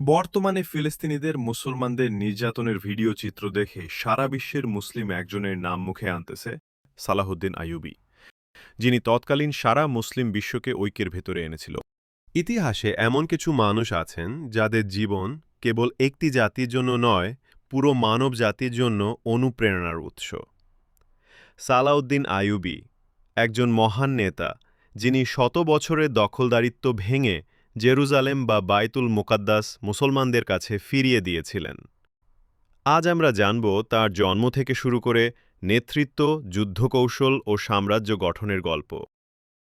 বর্তমানে ফিলিস্তিনিদের মুসলমানদের নির্যাতনের ভিডিও চিত্র দেখে সারা বিশ্বের মুসলিম একজনের নাম মুখে আনতেছে সালাহুদ্দিন আইয়ুবী, যিনি তৎকালীন সারা মুসলিম বিশ্বকে ঐক্যের ভেতরে এনেছিল। ইতিহাসে এমন কিছু মানুষ আছেন যাদের জীবন কেবল একটি জাতির জন্য নয়, পুরো মানব জাতির জন্য অনুপ্রেরণার উৎস। সালাউদ্দিন আইয়ুবী একজন মহান নেতা, যিনি শত বছরের দখলদারিত্ব ভেঙে জেরুজালেম বা বাইতুল মুকাদ্দাস মুসলমানদের কাছে ফিরিয়ে দিয়েছিলেন। আজ আমরা জানব তার জন্ম থেকে শুরু করে নেতৃত্ব, যুদ্ধকৌশল ও সাম্রাজ্য গঠনের গল্প।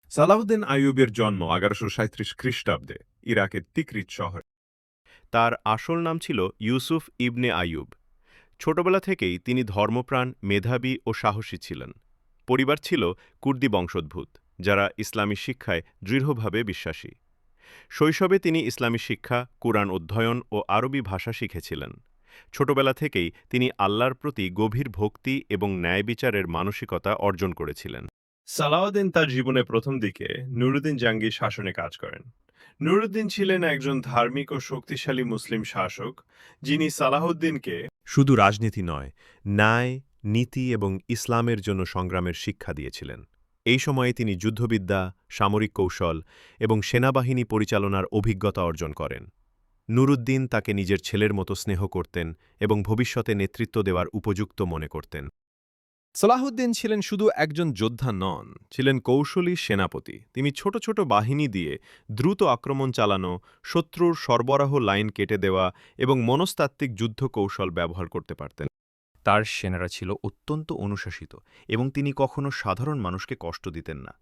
সালাউদ্দিন আইয়ুবের জন্ম এগারোশো সাঁত্রিশ খ্রিস্টাব্দে ইরাকের তিকরিত শহরে। তার আসল নাম ছিল ইউসুফ ইবনে আইয়ুব। ছোটবেলা থেকেই তিনি ধর্মপ্রাণ, মেধাবী ও সাহসী ছিলেন। পরিবার ছিল কুর্দি বংশোদ্ভূত, যারা ইসলামী শিক্ষায় দৃঢ়ভাবে বিশ্বাসী। শৈশবে তিনি ইসলামী শিক্ষা কুরআন অধ্যয়ন ও আরবি ভাষা শিখেছিলেন। ছোটবেলা থেকেই তিনি আল্লাহর প্রতি গভীর ভক্তি এবং ন্যায় বিচারের মানসিকতা অর্জন করেছিলেন। সালাউদ্দিন তার জীবনের প্রথম দিকে নুরুদ্দিন জাঙ্গির শাসনে কাজ করেন। নুরুদ্দিন ছিলেন একজন ধার্মিক ও শক্তিশালী মুসলিম শাসক যিনি সালাহুদ্দিনকে শুধু রাজনীতি নয় ন্যায় নীতি এবং ইসলামের জন্য সংগ্রামের শিক্ষা দিয়েছিলেন। এই সময়ে তিনি যুদ্ধবিদ্যা, সামরিক কৌশল এবং সেনাবাহিনী পরিচালনার অভিজ্ঞতা অর্জন করেন। নুরুদ্দিন তাকে নিজের ছেলের মতো স্নেহ করতেন এবং ভবিষ্যতে নেতৃত্ব দেওয়ার উপযুক্ত মনে করতেন। সালাহুদ্দিন ছিলেন শুধু একজন যোদ্ধা নন, ছিলেন কৌশলী সেনাপতি। তিনি ছোট ছোট বাহিনী দিয়ে দ্রুত আক্রমণ চালানো, শত্রুর সরবরাহ লাইন কেটে দেওয়া এবং মনস্তাত্ত্বিক যুদ্ধ কৌশল ব্যবহার করতে পারতেন। তার সেনারা ছিল অত্যন্ত অনুশাসিত এবং তিনি কখনো সাধারণ মানুষকে কষ্ট দিতেন না।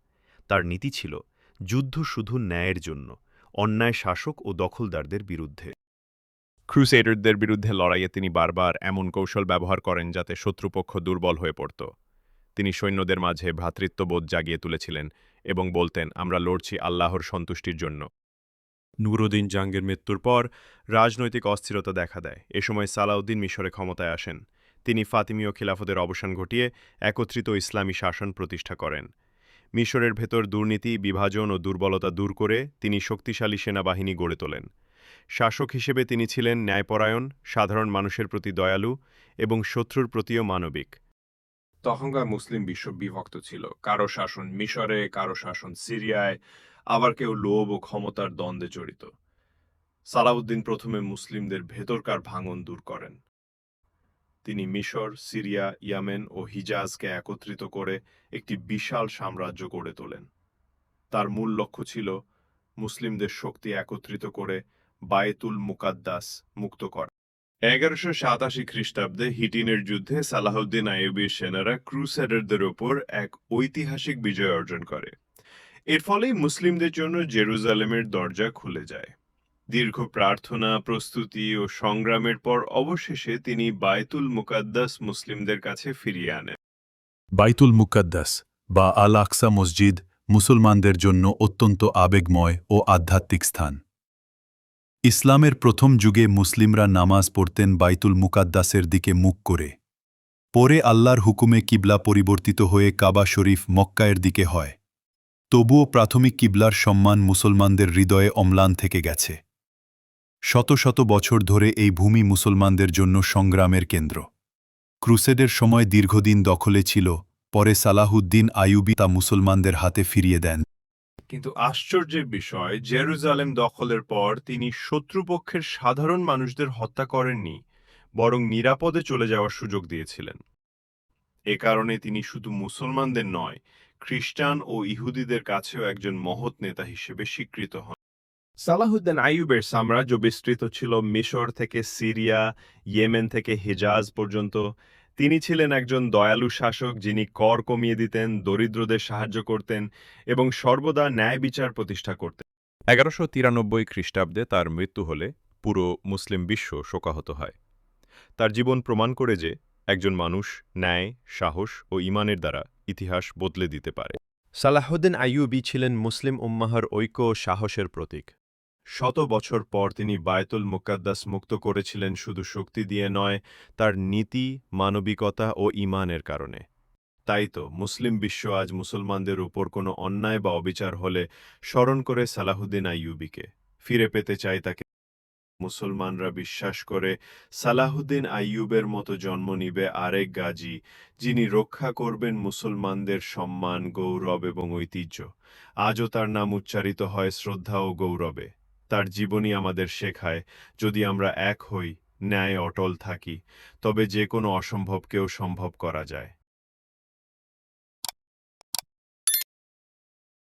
তার নীতি ছিল যুদ্ধ শুধু ন্যায়ের জন্য, অন্যায় শাসক ও দখলদারদের বিরুদ্ধে। ক্রুসেডারদের বিরুদ্ধে লড়াইয়ে তিনি বারবার এমন কৌশল ব্যবহার করেন যাতে শত্রুপক্ষ দুর্বল হয়ে পড়ত। তিনি সৈন্যদের মাঝে ভ্রাতৃত্ববোধ জাগিয়ে তুলেছিলেন এবং বলতেন, আমরা লড়ছি আল্লাহর সন্তুষ্টির জন্য। নুরুদ্দিন জাঙ্গের মৃত্যুর পর রাজনৈতিক অস্থিরতা দেখা দেয়। এ সময় সালাউদ্দিন মিশরে ক্ষমতায় আসেন। তিনি ফাতিমীয় খিলাফতের অবসান ঘটিয়ে একত্রিত ইসলামী শাসন প্রতিষ্ঠা করেন। মিশরের ভেতর দুর্নীতি, বিভাজন ও দুর্বলতা দূর করে তিনি শক্তিশালী সেনাবাহিনী গড়ে তোলেন। শাসক হিসেবে তিনি ছিলেন ন্যায়পরায়ণ, সাধারণ মানুষের প্রতি দয়ালু এবং শত্রুর প্রতিও মানবিক। তখনকার মুসলিম বিশ্ব বিভক্ত ছিল। কারও শাসন মিশরে, কারও শাসন সিরিয়ায়, আবার কেউ লোভ ও ক্ষমতার দ্বন্দ্বে জড়িত। সালাউদ্দিন প্রথমে মুসলিমদের ভেতরকার ভাঙন দূর করেন। তিনি মিশর, সিরিয়া, ইয়ামেন ও হিজাজকে একত্রিত করে একটি বিশাল সাম্রাজ্য গড়ে তোলেন। তার মূল লক্ষ্য ছিল মুসলিমদের শক্তি একত্রিত করে বায়েতুল মুকাদ্দাস মুক্ত করা। এগারোশো সাতাশি খ্রিস্টাব্দে হিটিনের যুদ্ধে সালাহুদ্দিন আইয়ুবীর সেনারা ক্রুসেডারদের ওপর এক ঐতিহাসিক বিজয় অর্জন করে। এর ফলেই মুসলিমদের জন্য জেরুজালেমের দরজা খুলে যায়। দীর্ঘ প্রার্থনা, প্রস্তুতি ও সংগ্রামের পর অবশেষে তিনি বায়তুল মুকাদ্দাস মুসলিমদের কাছে ফিরিয়ে আনেন। বাইতুল মুকাদ্দাস বা আল আকসা মসজিদ মুসলমানদের জন্য অত্যন্ত আবেগময় ও আধ্যাত্মিক স্থান। ইসলামের প্রথম যুগে মুসলিমরা নামাজ পড়তেন বাইতুল মুকাদ্দাসের দিকে মুখ করে। পরে আল্লাহর হুকুমে কিবলা পরিবর্তিত হয়ে কাবা শরীফ মক্কায়ের দিকে হয়। তবুও প্রাথমিক কিবলার সম্মান মুসলমানদের হৃদয়ে অম্লান থেকে গেছে। শত শত বছর ধরে এই ভূমি মুসলমানদের জন্য সংগ্রামের কেন্দ্র। ক্রুসেডের সময় দীর্ঘদিন দখলে ছিল, পরে সালাহুদ্দিন আইয়ুবী তা মুসলমানদের হাতে ফিরিয়ে দেন। কিন্তু আশ্চর্যের বিষয়, জেরুজালেম দখলের পর তিনি শত্রুপক্ষের সাধারণ মানুষদের হত্যা করেননি, বরং নিরাপদে চলে যাওয়ার সুযোগ দিয়েছিলেন। এ কারণে তিনি শুধু মুসলমানদের নয়, খ্রিস্টান ও ইহুদিদের কাছেও একজন মহৎ নেতা হিসেবে স্বীকৃত হন। সালাহুদ্দিন আইয়ুবের সাম্রাজ্য বিস্তৃত ছিল মিশর থেকে সিরিয়া ইয়েমেন থেকে হিজাজ পর্যন্ত। তিনি ছিলেন একজন দয়ালু শাসক যিনি কর কমিয়ে দিতেন দরিদ্রদের সাহায্য করতেন এবং সর্বদা ন্যায় বিচার প্রতিষ্ঠা করতেন। এগারোশো তিরানব্বই খ্রিস্টাব্দে তার মৃত্যু হলে পুরো মুসলিম বিশ্ব শোকাহত হয়। তার জীবন প্রমাণ করে যে একজন মানুষ ন্যায় সাহস ও ইমানের দ্বারা ইতিহাস বদলে দিতে পারে। সালাহুদ্দিন আইয়ুবী ছিলেন মুসলিম উম্মাহর ঐক্য ও সাহসের প্রতীক। শত বছর পর তিনি বায়তুল মুকাদ্দাস মুক্ত করেছিলেন শুধু শক্তি দিয়ে নয়, তার নীতি, মানবিকতা ও ইমানের কারণে। তাই তো মুসলিম বিশ্ব আজ মুসলমানদের উপর কোনো অন্যায় বা অবিচার হলে স্মরণ করে সালাহুদ্দিন আইয়ুবীকে। ফিরে পেতে চায় তাকে মুসলমানরা বিশ্বাস করে সালাহুদ্দিন আইয়ুবের মতো জন্ম নিবে আরেক গাজী, যিনি রক্ষা করবেন মুসলমানদের সম্মান, গৌরব এবং ঐতিহ্য। আজও তার নাম উচ্চারিত হয় শ্রদ্ধা ও গৌরবে। তার জীবনী আমাদের শেখায়, যদি আমরা এক হই, ন্যায় অটল থাকি, তবে যে কোনো অসম্ভবকেও সম্ভব করা যায়।